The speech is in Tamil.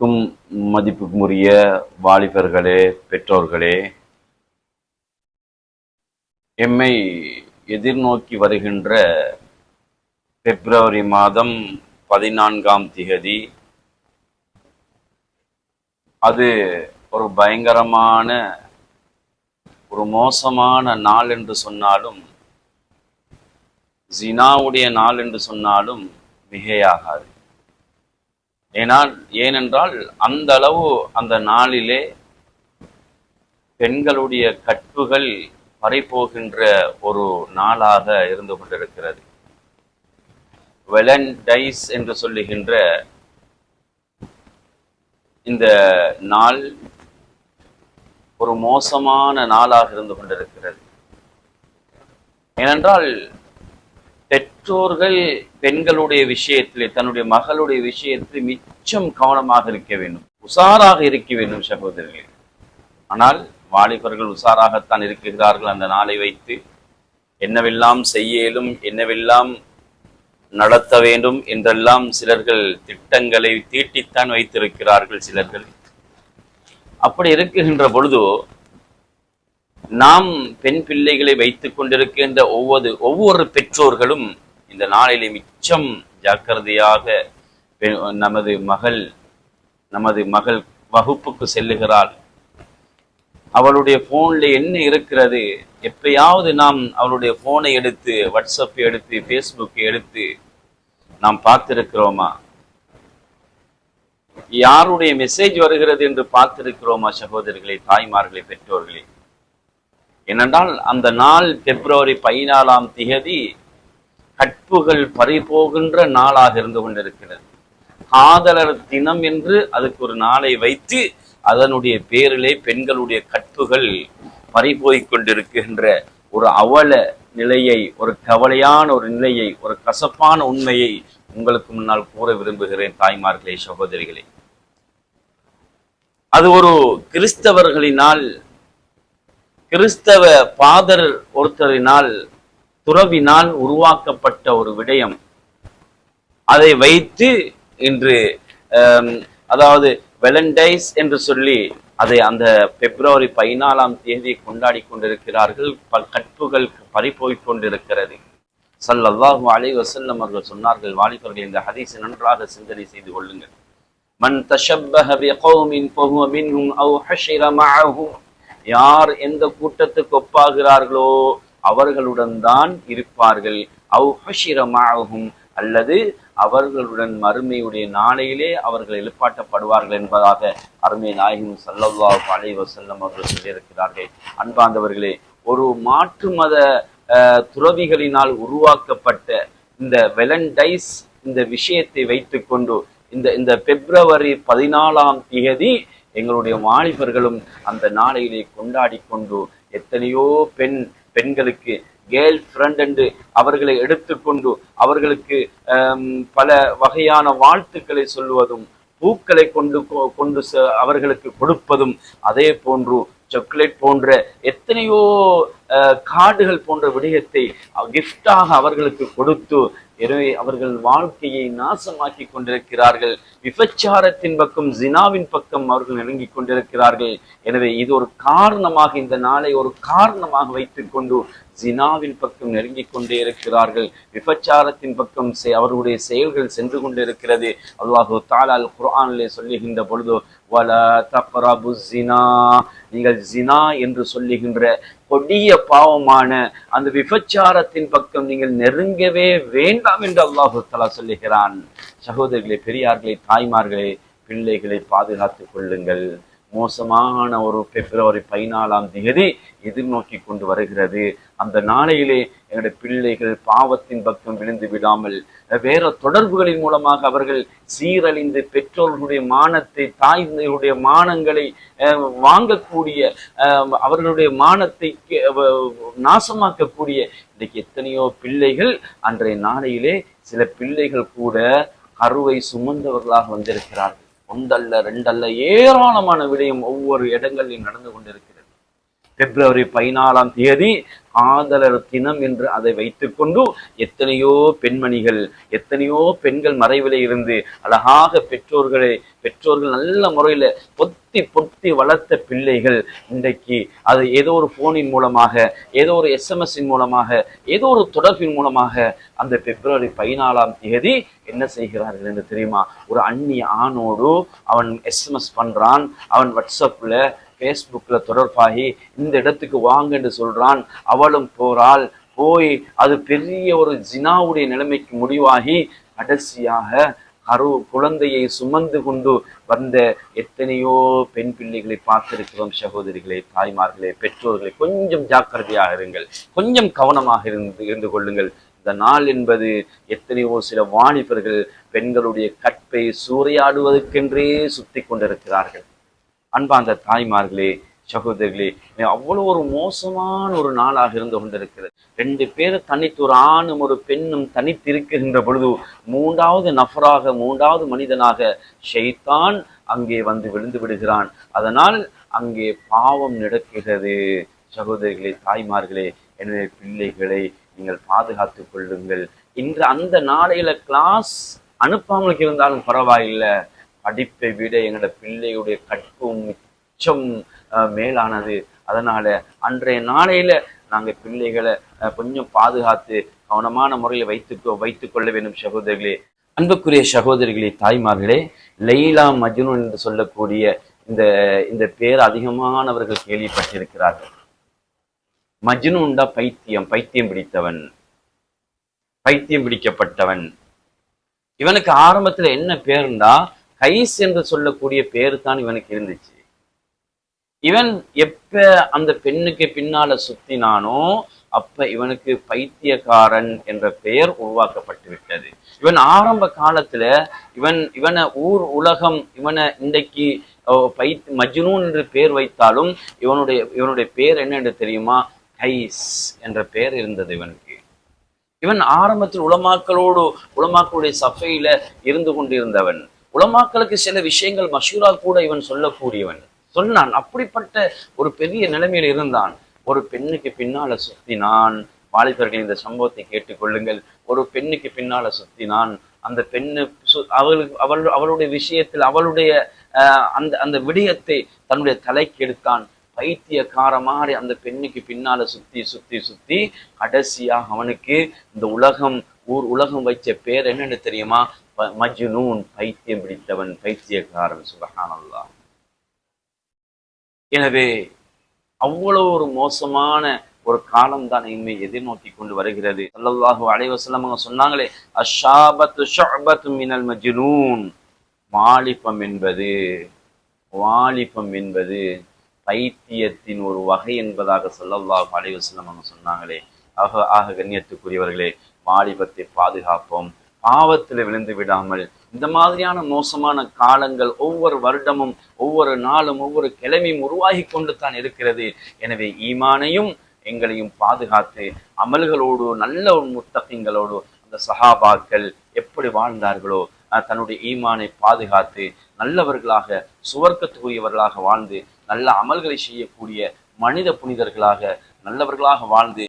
க்கும் மதிப்புக்குரிய வாலிபர்களே பெற்றோர்களே எம்மை எதிர்நோக்கி வருகின்ற பிப்ரவரி மாதம் பதினான்காம் திகதி அது ஒரு பயங்கரமான ஒரு மோசமான நாள் என்று சொன்னாலும் ஜினாவுடைய நாள் என்று சொன்னாலும் மிகையாகாது. ஏனால் ஏனென்றால் அந்த அளவு அந்த நாளிலே பெண்களுடைய கற்புகள் பறிபோகின்ற ஒரு நாளாக இருந்து கொண்டிருக்கிறது. வெலண்டைஸ் என்று சொல்லுகின்ற இந்த நாள் ஒரு மோசமான நாளாக இருந்து கொண்டிருக்கிறது. ஏனென்றால் பெற்றோர்கள் பெண்களுடைய விஷயத்திலே தன்னுடைய மகளுடைய விஷயத்தில் மிச்சம் கவனமாக இருக்க வேண்டும். உஷாராக இருக்க வேண்டும் சகோதரர்களே. ஆனால் வாலிபர்கள் உஷாராகத்தான் இருக்குகிறார்கள் அந்த நாளை வைத்து. என்னவெல்லாம் செய்யலும் என்னவெல்லாம் நடத்த வேண்டும் என்றெல்லாம் சிலர்கள் திட்டங்களை தீட்டித்தான் வைத்திருக்கிறார்கள் சிலர்கள். அப்படி இருக்குகின்ற பொழுது நாம் பெண் பிள்ளைகளை வைத்துக் கொண்டிருக்கின்ற ஒவ்வொரு ஒவ்வொரு பெற்றோர்களும் இந்த நாளிலே மிச்சம் ஜாக்கிரதையாக நமது மகள் நமது மகள் வகுப்புக்கு செல்லுகிறாள். அவளுடைய போன்ல என்ன இருக்கிறது? எப்பயாவது நாம் அவளுடைய போனை எடுத்து வாட்ஸ்அப் எடுத்து ஃபேஸ்புக் எடுத்து நாம் பார்த்திருக்கிறோமா? யாருடைய மெசேஜ் வருகிறது என்று பார்த்திருக்கிறோமா சகோதரிகளே தாய்மார்களே பெற்றோர்களே? ஏனென்றால் அந்த நாள் பிப்ரவரி பதினாலாம் திகதி கற்புகள் பறிபோகின்ற நாளாக இருந்து கொண்டிருக்கிறது. காதலர் தினம் என்று அதுக்கு ஒரு நாளை வைத்து அதனுடைய பேரிலே பெண்களுடைய கற்புகள் பறிபோய்க் கொண்டிருக்கின்ற ஒரு அவல நிலையை ஒரு கவலையான ஒரு நிலையை ஒரு கசப்பான உண்மையை உங்களுக்கு முன்னால் கூற விரும்புகிறேன் தாய்மார்களே சகோதரிகளே. அது ஒரு கிறிஸ்தவர்களினால் கிறிஸ்தவ பாதர் ஒருத்தரினால் துறவினால் உருவாக்கப்பட்ட ஒரு விடயம். அதை வைத்து இன்று அதாவது வெலண்டைஸ் என்று சொல்லி அதை அந்த பிப்ரவரி பதினாலாம் தேதி கொண்டாடி கொண்டிருக்கிறார்கள். ப- கற்புகள் பறிப்போய் கொண்டிருக்கிறது. சல்லல்லாஹு அலைஹி வசல்லம் அவர்கள் சொன்னார்கள் வாலிபர்கள் இந்த ஹதீஸை நன்றாக சிந்தனை செய்து கொள்ளுங்கள். மன் தஷப்பஹ பிகௌமின் ஃபஹுவ மின்ஹும் அவ் ஹஷிர மஅஹும். யார் எந்த கூட்டத்துக்கு ஒப்பாகிறார்களோ அவர்களுடன் தான் இருப்பார்கள். அவ் ஹஷிரமாகும் அல்லது அவர்களுடன் மறுமையுடைய நாளையிலே அவர்கள் எழுப்பாட்டப்படுவார்கள் என்பதாக அருமை நாயகம் சல்லவா அலைஹி வஸல்லம் அவர்கள் சொல்லியிருக்கிறார்கள். அன்பாந்தவர்களே ஒரு மாற்று மத துறவிகளினால் உருவாக்கப்பட்ட இந்த வெலண்டைஸ் இந்த விஷயத்தை வைத்துக்கொண்டு இந்த இந்த பிப்ரவரி பதினாலாம் தேதி எங்களுடைய வாலிபர்களும் அந்த நாளையிலே கொண்டாடி கொண்டு எத்தனையோ பெண் பெண்களுக்கு கேர்ள் ஃப்ரெண்ட் என்று அவர்களை எடுத்துக்கொண்டு அவர்களுக்கு பல வகையான வாழ்த்துக்களை சொல்லுவதும் பூக்களை கொண்டு கொ- கொண்டு அவர்களுக்கு கொடுப்பதும் அதே போன்று சாக்லேட் போன்ற எத்தனையோ கார்டுகள் போன்ற விடயத்தை கிஃப்டாக அவர்களுக்கு கொடுத்து எனவே அவர்கள் வாழ்க்கையை நாசமாக்கி கொண்டிருக்கிறார்கள். விபச்சாரத்தின் பக்கம் ஜினாவின் பக்கம் அவர்கள் இறங்கி கொண்டிருக்கிறார்கள். எனவே இது ஒரு காரணமாக இந்த நாளை ஒரு காரணமாக வைத்துக்கொண்டு ஜினாவின் பக்கம் நெருங்கி கொண்டே இருக்கிறார்கள். விபச்சாரத்தின் பக்கம் செ- அவர்களுடைய செயல்கள் சென்று கொண்டிருக்கிறது. அல்லாஹு தாலால் குரானிலே சொல்லுகின்ற பொழுது வல தக்ரபு ஜினா நீங்கள் ஜினா என்று சொல்லுகின்ற கொடிய பாவமான அந்த விபச்சாரத்தின் பக்கம் நீங்கள் நெருங்கவே வேண்டாம் என்று அல்லாஹு தலா சொல்லுகிறான். சகோதரிகளே பெரியார்களே தாய்மார்களே பிள்ளைகளை பாதுகாத்துக் கொள்ளுங்கள். மோசமான ஒரு பிப்ரவரி பதினாலாம் தேதி எதிர்நோக்கி கொண்டு வருகிறது. அந்த நாளையிலே எங்களுடைய பிள்ளைகள் பாவத்தின் பக்கம் விழுந்து விடாமல் வேற தொடர்புகளின் மூலமாக அவர்கள் சீரழிந்து பெற்றோர்களுடைய மானத்தை தாய்களுடைய மானங்களை வாங்கக்கூடிய அவர்களுடைய மானத்தை கே- நாசமாக்கக்கூடிய இன்றைக்கு எத்தனையோ பிள்ளைகள் அன்றைய நாளையிலே சில பிள்ளைகள் கூட கருவை சுமந்தவர்களாக வந்திருக்கிறார்கள். ஒன்றல்ல ரெண்டல்ல ஏராளமான விடயம் ஒவ்வொரு இடங்களிலும் நடந்து கொண்டிருக்கிறது. பிப்ரவரி பதினாலாம் தேதி ஆதலர் தினம் என்று அதை வைத்துக்கொண்டு எத்தனையோ பெண்மணிகள் எத்தனையோ பெண்கள் மறைவிலே இருந்து அழகாக பெற்றோர்களை பெற்றோர்கள் நல்ல முறையில் பொத்தி பொத்தி வளர்த்த பிள்ளைகள் இன்றைக்கு அது ஏதோ ஒரு போனின் மூலமாக ஏதோ ஒரு எஸ்எம்எஸ்ஸின் மூலமாக ஏதோ ஒரு தொடர்பின் மூலமாக அந்த பிப்ரவரி பதினாலாம் தேதி என்ன செய்கிறார்கள் என்று தெரியுமா? ஒரு அந்நிய ஆணோடு அவன் எஸ்எம்எஸ் பண்ணுறான் அவன் வாட்ஸ்அப்பில் ஃபேஸ்புக்கில் தொடர்பாகி இந்த இடத்துக்கு வாங்க என்று சொல்கிறான் அவளும் போறாள். போய் அது பெரிய ஒரு ஜினாவுடைய நிலைமைக்கு முடிவாகி கடைசியாக கரு குழந்தையை சுமந்து கொண்டு வந்த எத்தனையோ பெண் பிள்ளைகளை பார்த்திருக்கிறோம் சகோதரிகளே தாய்மார்களே பெற்றோர்களே. கொஞ்சம் ஜாக்கிரதையாக இருங்கள். கொஞ்சம் கவனமாக இருந்து இருந்து கொள்ளுங்கள். இந்த நாள் என்பது எத்தனையோ சில வாணிபர்கள் பெண்களுடைய கற்பை சூறையாடுவதற்கென்றே சுத்தி கொண்டிருக்கிறார்கள். அன்பார்ந்த தாய்மார்களே சகோதரிகளே அவ்வளோ ஒரு மோசமான ஒரு நாளாக இருந்து கொண்டிருக்கிறது. ரெண்டு பேர் தனித்து ஒரு ஆணும் ஒரு பெண்ணும் தனித்து இருக்கின்ற பொழுது மூன்றாவது நபராக மூன்றாவது மனிதனாக ஷைத்தான் அங்கே வந்து விழுந்து விடுகிறான். அதனால் அங்கே பாவம் நடக்கிறது. சகோதரிகளே தாய்மார்களே எனவே பிள்ளைகளை நீங்கள் பாதுகாத்துக் கொள்ளுங்கள். இன்று அந்த நாளையில கிளாஸ் அனுப்பாமல் இருந்தாலும் பரவாயில்லை. படிப்பை விட எங்களோட பிள்ளையுடைய கற்பும் மிச்சம் அஹ், மேலானது. அதனால அன்றைய நாளையில நாங்க பிள்ளைகளை கொஞ்சம் பாதுகாத்து கவனமான முறையில் வைத்து வைத்துக் கொள்ள வேண்டும் சகோதரிகளே. அன்புக்குரிய சகோதரிகளே தாய்மார்களே லைலா மஜ்னு என்று சொல்லக்கூடிய இந்த இந்த பேர் அதிகமானவர்கள் கேள்விப்பட்டிருக்கிறார்கள். மஜ்னுண்டா பைத்தியம்? பைத்தியம் பிடித்தவன். பைத்தியம் பிடிக்கப்பட்டவன். இவனுக்கு ஆரம்பத்துல என்ன பேருண்டா? கைஸ் என்று சொல்லக்கூடிய பேரு தான் இவனுக்கு இருந்துச்சு. இவன் எப்ப அந்த பெண்ணுக்கு பின்னால சுத்தினானோ அப்ப இவனுக்கு பைத்தியக்காரன் என்ற பெயர் உருவாக்கப்பட்டு விட்டது. இவன் ஆரம்ப காலத்துல இவன் இவனை ஊர் உலகம் இவனை இன்றைக்கு பை மஜ்னூன் என்று பெயர் வைத்தாலும் இவனுடைய இவனுடைய பெயர் என்ன என்று தெரியுமா? கைஸ் என்ற பெயர் இருந்தது இவனுக்கு. இவன் ஆரம்பத்தில் உலமாக்களோடு உலமாக்களுடைய சபையில இருந்து கொண்டிருந்தவன். உலமாக்களுக்கு சில விஷயங்கள் மஷூரா கூட இவன் சொல்லக்கூடியவன். சொன்னான். அப்படிப்பட்ட ஒரு பெரிய நிலைமையில் இருந்தான். ஒரு பெண்ணுக்கு பின்னால சுத்தினான். வாலிபர்கள் இந்த சம்பவத்தை கேட்டுக்கொள்ளுங்கள் ஒரு பெண்ணுக்கு பின்னால சுத்தினான். அந்த பெண்ணு அவளுக்கு அவள் அவளுடைய விஷயத்தில் அவளுடைய அந்த அந்த விடயத்தை தன்னுடைய தலைக்கு எடுத்தான். பைத்தியக்கார மாதிரி அந்த பெண்ணுக்கு பின்னால சுத்தி சுத்தி சுத்தி கடைசியாக அவனுக்கு இந்த உலகம் ஊர் உலகம் வைச்ச பேர் என்னன்னு தெரியுமா? மஜ்னூன் பைத்தியம் பிடித்தவன் பைத்தியக்காரன் சுபஹானல்லாஹ். எனவே அவ்வளவு ஒரு மோசமான ஒரு காலம் தான் இனிமே எதிர்நோக்கி கொண்டு வருகிறது. ஸல்லல்லாஹு அலைவசலம் அவங்க சொன்னாங்களே அஷாபத்து ஷாபத்து மினல் மஜ்னூன். வாலிபம் என்பது வாலிபம் என்பது பைத்தியத்தின் ஒரு வகை என்பதாக ஸல்லல்லாஹு அலைவசலம் அவங்க சொன்னாங்களே. ஆக ஆக கண்ணியத்துக்குரியவர்களே வாலிபத்தை பாதுகாப்போம். பாவத்தில் விழுந்து விடாமல் இந்த மாதிரியான மோசமான காலங்கள் ஒவ்வொரு வருடமும் ஒவ்வொரு நாளும் ஒவ்வொரு கிழமையும் உருவாகி கொண்டு தான் இருக்கிறது. எனவே ஈமானையும் எங்களையும் பாதுகாத்து அமல்களோடு நல்ல முத்தகங்களோடு அந்த சஹாபாக்கள் எப்படி வாழ்ந்தார்களோ தன்னுடைய ஈமானை பாதுகாத்து நல்லவர்களாக சுவர்க்கத்துக்குரியவர்களாக வாழ்ந்து நல்ல அமல்களை செய்யக்கூடிய மனித புனிதர்களாக நல்லவர்களாக வாழ்ந்து